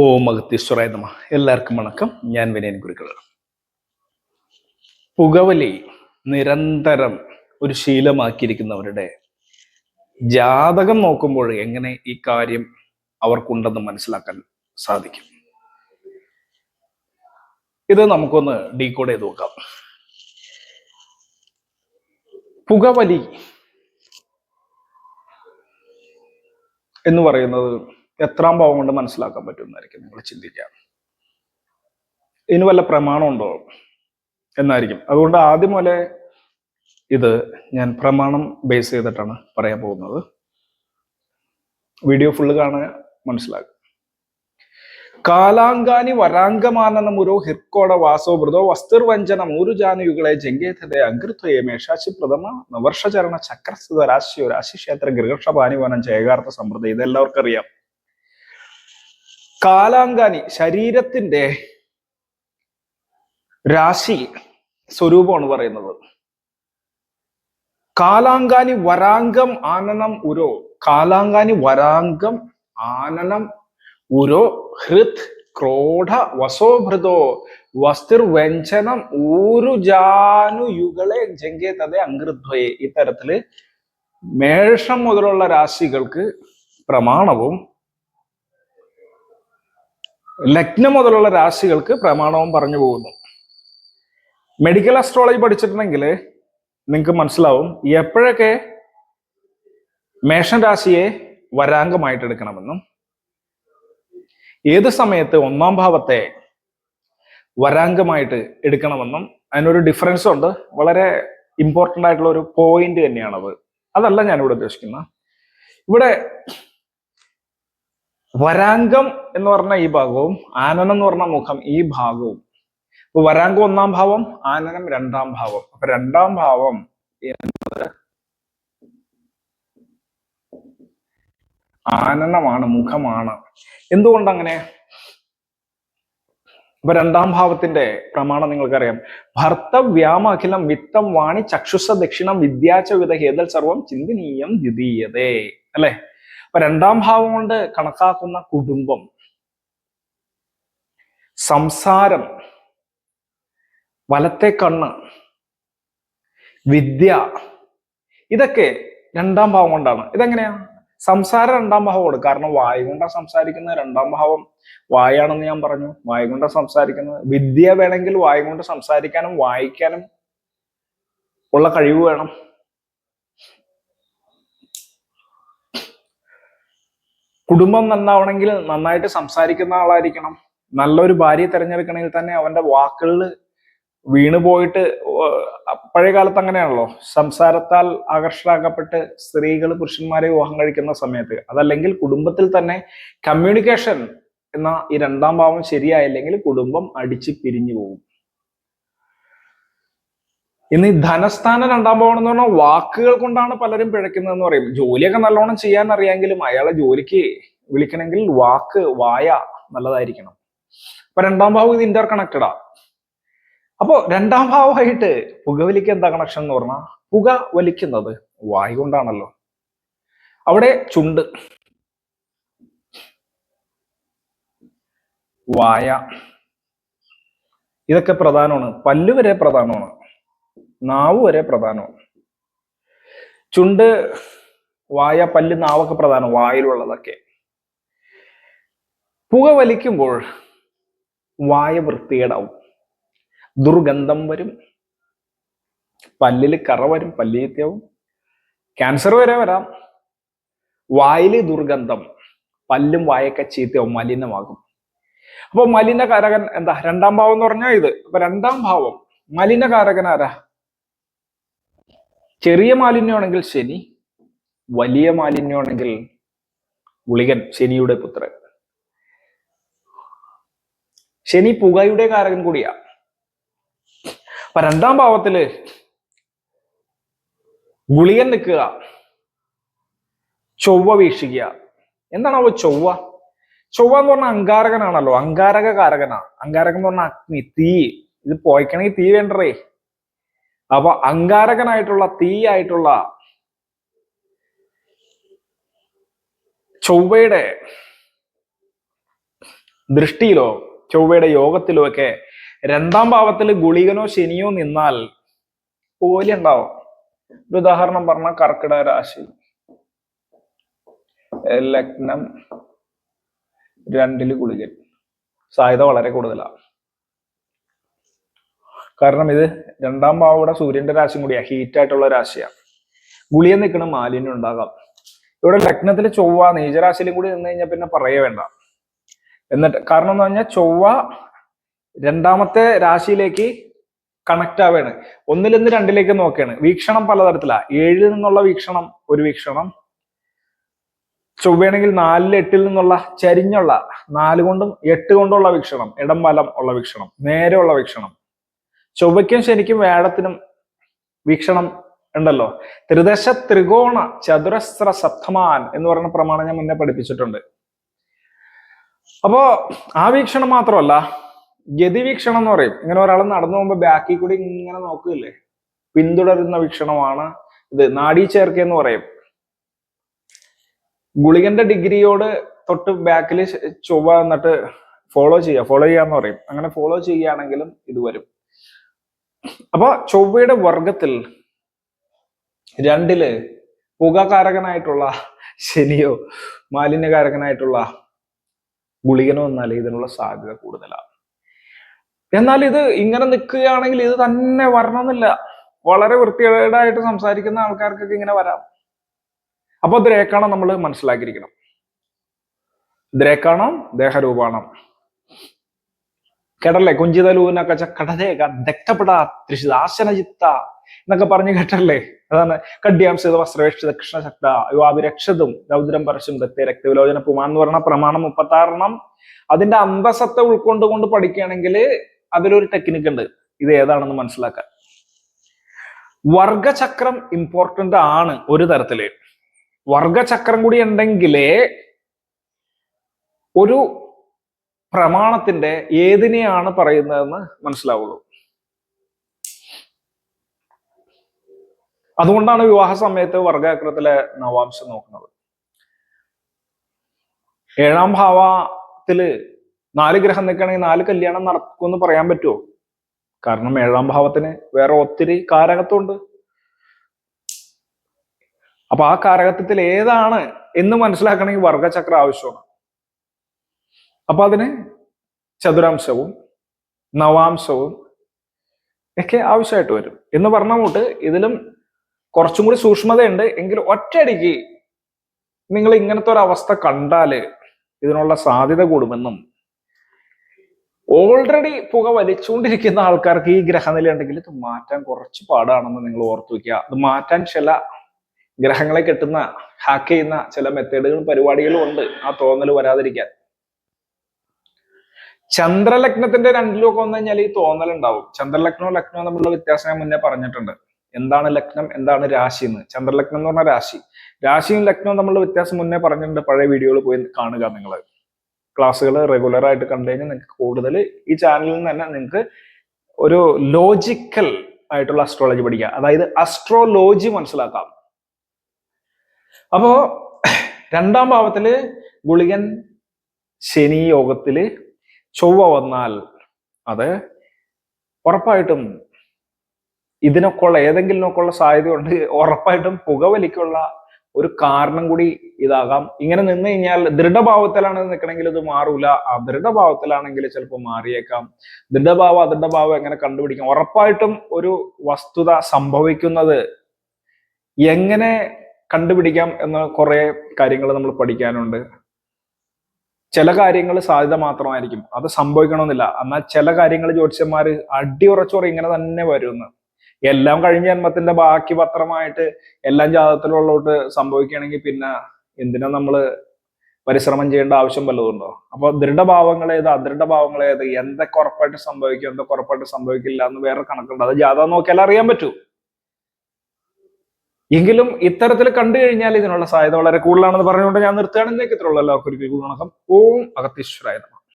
ഓ മഹത്തീശ്വരായ നമ. എല്ലാവർക്കും വണക്കം. ഞാൻ വിനയൻ ഗുരുക്കൾ പുകവലി നിരന്തരം ഒരു ശീലമാക്കിയിരിക്കുന്നവരുടെ ജാതകം നോക്കുമ്പോൾ എങ്ങനെ ഈ കാര്യം അവർക്കുണ്ടെന്ന് മനസ്സിലാക്കാൻ സാധിക്കും. ഇത് നമുക്കൊന്ന് ഡീകോഡ് ചെയ്ത് നോക്കാം. പുകവലി എന്ന് പറയുന്നത് എത്രാം ഭാവം കൊണ്ട് മനസ്സിലാക്കാൻ പറ്റുമെന്നായിരിക്കും നിങ്ങൾ ചിന്തിക്കുക. ഇതിന് വല്ല പ്രമാണമുണ്ടോ എന്നായിരിക്കും. അതുകൊണ്ട് ആദ്യം പോലെ ഇത് ഞാൻ പ്രമാണം ബേസ് ചെയ്തിട്ടാണ് പറയാൻ പോകുന്നത്. വീഡിയോ ഫുള്ള് കാണാൻ മനസ്സിലാക്കുക. കാലാങ്കാനി വരാംഗമാനന മുരോ ഹിർക്കോട വാസോ മൃതോ വസ്തുർവഞ്ചന മൂരു ജാനുയുകളെ ജംഗേതതെ അഗൃത്വയെ മേഷാശി പ്രഥമ നവർഷചരണ ചക്രസ്ഥിത രാശിയോ രാശിക്ഷേത്ര ഗൃഹക്ഷപാനിവനം ജയകാർത്ഥ സമൃദ്ധി ഇതെല്ലാവർക്കും അറിയാം. കാലാങ്കാനി ശരീരത്തിന്റെ രാശി സ്വരൂപമാണ് പറയുന്നത്. കാലാങ്കാനി വരാംഗം ആനനം ഉരോ. കാലാങ്കാനി വരാംഗം ആനനം ഉരോ. ഹൃത് ക്രോഢ വസോഭൃതോ ഊരു വ്യഞ്ജനം ഊരുജാനുയുകളെ ജങ്കേതതെ അങ്കൃദ്വയെ ഇത്തരത്തിൽ മേഷം മുതലുള്ള രാശികൾക്ക് പ്രമാണവും ലഗ്നം മുതലുള്ള രാശികൾക്ക് പ്രമാണവും പറഞ്ഞു പോകുന്നു. മെഡിക്കൽ അസ്ട്രോളജി പഠിച്ചിട്ടുണ്ടെങ്കിൽ നിങ്ങൾക്ക് മനസ്സിലാവും എപ്പോഴൊക്കെ മേഷൻ രാശിയെ വരാംഗമായിട്ട് എടുക്കണമെന്നും ഏത് സമയത്ത് ഒന്നാം ഭാവത്തെ വരാങ്കമായിട്ട് എടുക്കണമെന്നും അതിനൊരു ഡിഫറൻസ് ഉണ്ട്. വളരെ ഇമ്പോർട്ടന്റ് ആയിട്ടുള്ള ഒരു പോയിന്റ് തന്നെയാണത്. അതല്ല ഞാനിവിടെ ഉദ്ദേശിക്കുന്നത്. ഇവിടെ വരാംഗം എന്ന് പറഞ്ഞ ഈ ഭാഗവും ആനനം എന്ന് പറഞ്ഞ മുഖം ഈ ഭാഗവും. അപ്പൊ വരാങ്കം ഒന്നാം ഭാവം ആനനം രണ്ടാം ഭാവം. അപ്പൊ രണ്ടാം ഭാവം എന്നത് ആനനമാണ് മുഖമാണ്. എന്തുകൊണ്ട് അങ്ങനെ അപ്പൊ രണ്ടാം ഭാവത്തിന്റെ പ്രമാണം നിങ്ങൾക്കറിയാം. ഭർത്തവ്യാമഖിലം വിത്തം വാണി ചക്ഷുസ ദക്ഷിണം വിദ്യാച്ച വിധ ഹേതൽ സർവം ചിന്തനീയം ദ്വിതീയതേ. അല്ലെ? അപ്പൊ രണ്ടാം ഭാവം കൊണ്ട് കണക്കാക്കുന്ന കുടുംബം സംസാരം വലത്തെ കണ്ണ് വിദ്യ ഇതൊക്കെ രണ്ടാം ഭാവം കൊണ്ടാണ്. ഇതെങ്ങനെയാ? സംസാരം രണ്ടാം ഭാവമാണ് കാരണം വായു കൊണ്ടാണ് സംസാരിക്കുന്നത് രണ്ടാം ഭാവം വായാണെന്ന് ഞാൻ പറഞ്ഞു. വായു കൊണ്ടാണ് സംസാരിക്കുന്നത്. വിദ്യ വേണമെങ്കിൽ വായു കൊണ്ട് സംസാരിക്കാനും വായിക്കാനും ഉള്ള കഴിവ് വേണം. കുടുംബം നന്നാവണമെങ്കിൽ നന്നായിട്ട് സംസാരിക്കുന്ന ആളായിരിക്കണം. നല്ലൊരു ഭാര്യയെ തിരഞ്ഞെടുക്കണമെങ്കിൽ തന്നെ അവന്റെ വാക്കുകളിൽ വീണു പോയിട്ട് പഴയ കാലത്ത് അങ്ങനെയാണല്ലോ. സംസാരത്താൽ ആകർഷകപ്പെട്ട് സ്ത്രീകൾ പുരുഷന്മാരെ വിവാഹം കഴിക്കുന്ന സമയത്ത്. അതല്ലെങ്കിൽ കുടുംബത്തിൽ തന്നെ കമ്മ്യൂണിക്കേഷൻ എന്ന ഈ രണ്ടാം ഭാവം ശരിയായില്ലെങ്കിൽ കുടുംബം അടിച്ച് പിരിഞ്ഞു പോകും. ഇന്ന് ഈ ധനസ്ഥാനം രണ്ടാം ഭവനം എന്ന് പറഞ്ഞാൽ വാക്കുകൾ കൊണ്ടാണ് പലരും പിഴയ്ക്കുന്നതെന്ന് പറയും. ജോലിയൊക്കെ നല്ലോണം ചെയ്യാൻ അറിയാമെങ്കിലും അയാളെ ജോലിക്ക് വിളിക്കണമെങ്കിൽ വാക്ക് വായ നല്ലതായിരിക്കണം. അപ്പൊ രണ്ടാം ഭാവം ഇത് ഇന്റർ കണക്റ്റഡാ അപ്പോ രണ്ടാം ഭാവമായിട്ട് പുകവലിക്ക് എന്താ കണക്ഷൻ എന്ന് പറഞ്ഞാൽ പുക വലിക്കുന്നത് വായു കൊണ്ടാണല്ലോ. അവിടെ ചുണ്ട്. വായ. ഇതൊക്കെ പ്രധാനമാണ്. പല്ല് വരെ പ്രധാനമാണ്. നാവ് വരെ പ്രധാനമാണ്. ചുണ്ട് വായ പല്ല് നാവൊക്കെ പ്രധാനം വായിലുള്ളതൊക്കെ. പുക വലിക്കുമ്പോൾ വായ വൃത്തികേടാവും. ദുർഗന്ധം വരും. പല്ലിൽ കറ വരും പല്ലിയത്യാവും ക്യാൻസർ വരെ വരാം. വായിൽ ദുർഗന്ധം പല്ലും വായൊക്കെ ചീത്തയാവും മലിനമാകും. അപ്പൊ മലിനകാരകൻ എന്താ? രണ്ടാം ഭാവം എന്ന് പറഞ്ഞാൽ ഇത്. അപ്പൊ രണ്ടാം ഭാവം മലിനകാരകൻ ആരാ? ചെറിയ മാലിന്യമാണെങ്കിൽ ശനി വലിയ മാലിന്യമാണെങ്കിൽ ഗുളികൻ ശനിയുടെ പുത്രൻ. ശനി പുകയുടെ കാരകൻ കൂടിയാ. അപ്പൊ രണ്ടാം ഭാവത്തിൽ ഗുളികൻ നിൽക്കുക ചൊവ്വ വീക്ഷിക്കുക. എന്താണാവോ ചൊവ്വ? ചൊവ്വ എന്ന് പറഞ്ഞ അങ്കാരകനാണല്ലോ അങ്കാരക കാരകനാ. അങ്കാരകം എന്ന് പറഞ്ഞ അഗ്നി തീ. ഇത് പോയിക്കണമെങ്കിൽ തീ വേണ്ടേ. അപ്പൊ അങ്കാരകനായിട്ടുള്ള തീയായിട്ടുള്ള ചൊവ്വയുടെ ദൃഷ്ടിയിലോ ചൊവ്വയുടെ യോഗത്തിലോ ഒക്കെ രണ്ടാം ഭാവത്തിൽ ഗുളികനോ ശനിയോ നിന്നാൽ പോലെ ഉണ്ടാവും. ഒരു ഉദാഹരണം പറഞ്ഞ കർക്കിടക രാശി. ലഗ്നം രണ്ടിൽ ഗുളികൻ. സാധ്യത വളരെ കൂടുതലാണ് കാരണം ഇത് രണ്ടാം ഭാവയുടെ സൂര്യന്റെ രാശിയും കൂടിയാ. ഹീറ്റ് ആയിട്ടുള്ള രാശിയാണ് ഗുളിയ നിൽക്കുന്ന മാലിന്യം ഉണ്ടാകാം. ഇവിടെ ലഗ്നത്തിൽ ചൊവ്വ നീചരാശിയിലും കൂടി നിന്ന് കഴിഞ്ഞാൽ പിന്നെ പറയേ വേണ്ട. എന്നിട്ട് കാരണം എന്ന് പറഞ്ഞാൽ ചൊവ്വ രണ്ടാമത്തെ രാശിയിലേക്ക് കണക്ട് ആവുകയാണ് ഒന്നിൽ നിന്ന് രണ്ടിലേക്ക് നോക്കുകയാണ് വീക്ഷണം പലതരത്തിലാണ് ഏഴിൽ നിന്നുള്ള വീക്ഷണം ഒരു വീക്ഷണം. ചൊവ്വയാണെങ്കിൽ നാലിൽ എട്ടിൽ നിന്നുള്ള ചരിഞ്ഞുള്ള നാല് കൊണ്ടും എട്ട് കൊണ്ടുള്ള വീക്ഷണം. ഇടം വലം ഉള്ള വീക്ഷണം. നേരെയുള്ള വീക്ഷണം. ചൊവ്വയ്ക്കും ശനിക്കും വേടത്തിനും വീക്ഷണം ഉണ്ടല്ലോ. ത്രിദശ ത്രികോണ ചതുരസ്ര സപ്തമാൻ എന്ന് പറയുന്ന പ്രമാണം ഞാൻ മുന്നേ പഠിപ്പിച്ചിട്ടുണ്ട്. അപ്പോ ആ വീക്ഷണം മാത്രമല്ല ഗതി വീക്ഷണം എന്ന് പറയും. ഇങ്ങനെ ഒരാൾ നടന്നു പോകുമ്പോൾ ബാക്കിൽ കൂടി ഇങ്ങനെ നോക്കുകയില്ലേ? പിന്തുടരുന്ന വീക്ഷണമാണ് ഇത്. നാഡീ ചേർക്ക എന്ന് പറയും. ഗുളികന്റെ ഡിഗ്രിയോട് തൊട്ട് ബാക്കിൽ ചൊവ്വ എന്നിട്ട് ഫോളോ ചെയ്യുക. ഫോളോ ചെയ്യാന്ന് പറയും. അങ്ങനെ ഫോളോ ചെയ്യുകയാണെങ്കിലും ഇത് വരും. അപ്പൊ ചൊവ്വയുടെ വർഗത്തിൽ രണ്ടിൽ പുകകാരകനായിട്ടുള്ള ശനിയോ മാലിന്യകാരകനായിട്ടുള്ള ഗുളികനോ എന്നാൽ ഇതിനുള്ള സാധ്യത കൂടുതലാണ് എന്നാൽ ഇത് ഇങ്ങനെ നിൽക്കുകയാണെങ്കിൽ ഇത് തന്നെ വരണമെന്നില്ല. വളരെ വൃത്തികേടായിട്ട് സംസാരിക്കുന്ന ആൾക്കാർക്കൊക്കെ ഇങ്ങനെ വരാം. അപ്പൊ ദ്രേക്കാണം നമ്മൾ മനസ്സിലാക്കിയിരിക്കണം. ദ്രേക്കാണം ദേഹരൂപാണം. കേട്ടല്ലേ? കുഞ്ചിതലൂനൊക്കെ കടതേക ദക്തപ്പെടാ ത്രിശിതാശനചിത്ത എന്നൊക്കെ പറഞ്ഞു കേട്ടല്ലേ? അതാണ് കഡ്യാംശിത വസ്ത്രവേക്ഷിത കൃഷ്ണശക്ത യുവാഭിരക്ഷതും രൗദ്രം പരശും ദത്തെ രക്തവിലോചന പുമാൻ എന്ന് പറഞ്ഞ പ്രമാണം മുപ്പത്താറെണ്ണം. അതിന്റെ അന്തസത്ത ഉൾക്കൊണ്ടുകൊണ്ട് പഠിക്കുകയാണെങ്കിൽ അതിലൊരു ടെക്നിക്ക് ഉണ്ട്. ഇത് ഏതാണെന്ന് മനസ്സിലാക്കാൻ. വർഗചക്രം ഇമ്പോർട്ടന്റ് ആണ് ഒരു തരത്തിൽ. വർഗചക്രം കൂടി ഉണ്ടെങ്കിലേ ഒരു പ്രമാണത്തിന്റെ ഏതിനെയാണ് പറയുന്നതെന്ന് മനസ്സിലാവുള്ളൂ. അതുകൊണ്ടാണ് വിവാഹ സമയത്ത് വർഗാക്രത്തിലെ നവാംശം നോക്കുന്നത്. ഏഴാം ഭാവത്തിൽ നാല് ഗ്രഹം നിൽക്കണമെങ്കിൽ നാല് കല്യാണം നടക്കുമെന്ന് പറയാൻ പറ്റുമോ? കാരണം ഏഴാം ഭാവത്തിന് വേറെ ഒത്തിരി കാരകത്വമുണ്ട്. അപ്പൊ ആ കാരകത്വത്തിൽ ഏതാണ് എന്ന് മനസ്സിലാക്കണമെങ്കിൽ വർഗചക്ര ആവശ്യമാണ്. അപ്പൊ അതിന് ചതുരാംശവും നവാംശവും ഒക്കെ ആവശ്യമായിട്ട് വരും. എന്ന് പറഞ്ഞ കൂട്ട് ഇതിലും കുറച്ചും കൂടി സൂക്ഷ്മതയുണ്ട്. എങ്കിൽ ഒറ്റയടിക്ക് നിങ്ങൾ ഇങ്ങനത്തെ ഒരു അവസ്ഥ കണ്ടാൽ ഇതിനുള്ള സാധ്യത കൂടുമെന്നും ഓൾറെഡി പുക വലിച്ചുകൊണ്ടിരിക്കുന്ന ആൾക്കാർക്ക് ഈ ഗ്രഹനില ഉണ്ടെങ്കിൽ ഇത് മാറ്റാൻ കുറച്ച് പാടാണെന്ന് നിങ്ങൾ ഓർത്തു വയ്ക്കുക. അത് മാറ്റാൻ ചില ഗ്രഹങ്ങളെ കെട്ടുന്ന ഹാക്ക് ചെയ്യുന്ന ചില മെത്തേഡുകളും പരിപാടികളും ഉണ്ട്. ആ തോന്നൽ വരാതിരിക്കാൻ. ചന്ദ്രലഗ്നത്തിന്റെ രണ്ടിലും ഒക്കെ വന്നു കഴിഞ്ഞാൽ ഈ തോന്നൽ ഉണ്ടാവും ചന്ദ്രലഗ്നവും ലഗ്നവും തമ്മിലുള്ള വ്യത്യാസം ഞാൻ മുന്നേ പറഞ്ഞിട്ടുണ്ട്. എന്താണ് ലഗ്നം എന്താണ് രാശി എന്ന്. ചന്ദ്രലഗ്നം എന്ന് പറഞ്ഞ രാശി. രാശിയും ലഗ്നവും തമ്മിലുള്ള വ്യത്യാസം മുന്നേ പറഞ്ഞിട്ടുണ്ട്. പഴയ വീഡിയോകൾ പോയി കാണുക നിങ്ങൾ ക്ലാസ്സുകൾ റെഗുലർ ആയിട്ട് കണ്ടു കഴിഞ്ഞാൽ നിങ്ങൾക്ക് കൂടുതൽ ഈ ചാനലിൽ നിന്ന് തന്നെ നിങ്ങൾക്ക് ഒരു ലോജിക്കൽ ആയിട്ടുള്ള അസ്ട്രോളജി പഠിക്കാം. അതായത് അസ്ട്രോലോജി മനസ്സിലാക്കാം. അപ്പോ രണ്ടാം ഭാവത്തിൽ ഗുളികൻ ശനി യോഗത്തിൽ ചൊവ്വ വന്നാൽ അത് ഉറപ്പായിട്ടും ഇതിനൊക്കെ ഉള്ള ഏതെങ്കിലുമൊക്കെ ഉള്ള സാധ്യത കൊണ്ട് ഉറപ്പായിട്ടും പുകവലിക്കുള്ള ഒരു കാരണം കൂടി ഇതാകാം. ഇങ്ങനെ നിന്ന് കഴിഞ്ഞാൽ ദൃഢഭാവത്തിലാണ് നിൽക്കണമെങ്കിൽ ഇത് മാറൂല. അദൃഢഭാവത്തിലാണെങ്കിൽ ചിലപ്പോൾ മാറിയേക്കാം. ദൃഢഭാവം അദൃഢഭാവം എങ്ങനെ കണ്ടുപിടിക്കാം? ഉറപ്പായിട്ടും ഒരു വസ്തുത സംഭവിക്കുന്നത് എങ്ങനെ കണ്ടുപിടിക്കാം എന്ന കുറെ കാര്യങ്ങൾ നമ്മൾ പഠിക്കാനുണ്ട്. ചില കാര്യങ്ങൾ സാധ്യത മാത്രമായിരിക്കും. അത് സംഭവിക്കണമെന്നില്ല. എന്നാൽ ചില കാര്യങ്ങൾ ജ്യോത്സ്യന്മാർ അടിയുറച്ചോറ് ഇങ്ങനെ തന്നെ വരുമെന്ന്. എല്ലാം കഴിഞ്ഞ ജന്മത്തിന്റെ ബാക്കി പത്രമായിട്ട് എല്ലാം ജാതകത്തിലുള്ളോട്ട് സംഭവിക്കുകയാണെങ്കിൽ പിന്നെ എന്തിനാ നമ്മൾ പരിശ്രമം ചെയ്യേണ്ട ആവശ്യം വല്ലതുണ്ടോ അപ്പൊ ദൃഢഭാവങ്ങൾ ഏത് അദൃഢഭാവങ്ങൾ ഏത് എന്തൊക്കെ ഉറപ്പായിട്ട് സംഭവിക്കും എന്തൊക്കെ ഉറപ്പായിട്ട് സംഭവിക്കില്ല എന്ന് വേറെ കണക്കുണ്ട്. അത് ജാതകം നോക്കിയാൽ അറിയാൻ പറ്റൂ. എങ്കിലും ഇത്തരത്തിൽ കണ്ടു കഴിഞ്ഞാൽ ഇതിനുള്ള സാധ്യത വളരെ കൂടുതലാണെന്ന് പറഞ്ഞുകൊണ്ട് ഞാൻ നിർത്തുകയാണെങ്കിൽ ഇത്രയുള്ള എല്ലാവർക്കും ഒരു ഗുണകം ഓം അഗത്തീശ്വരായ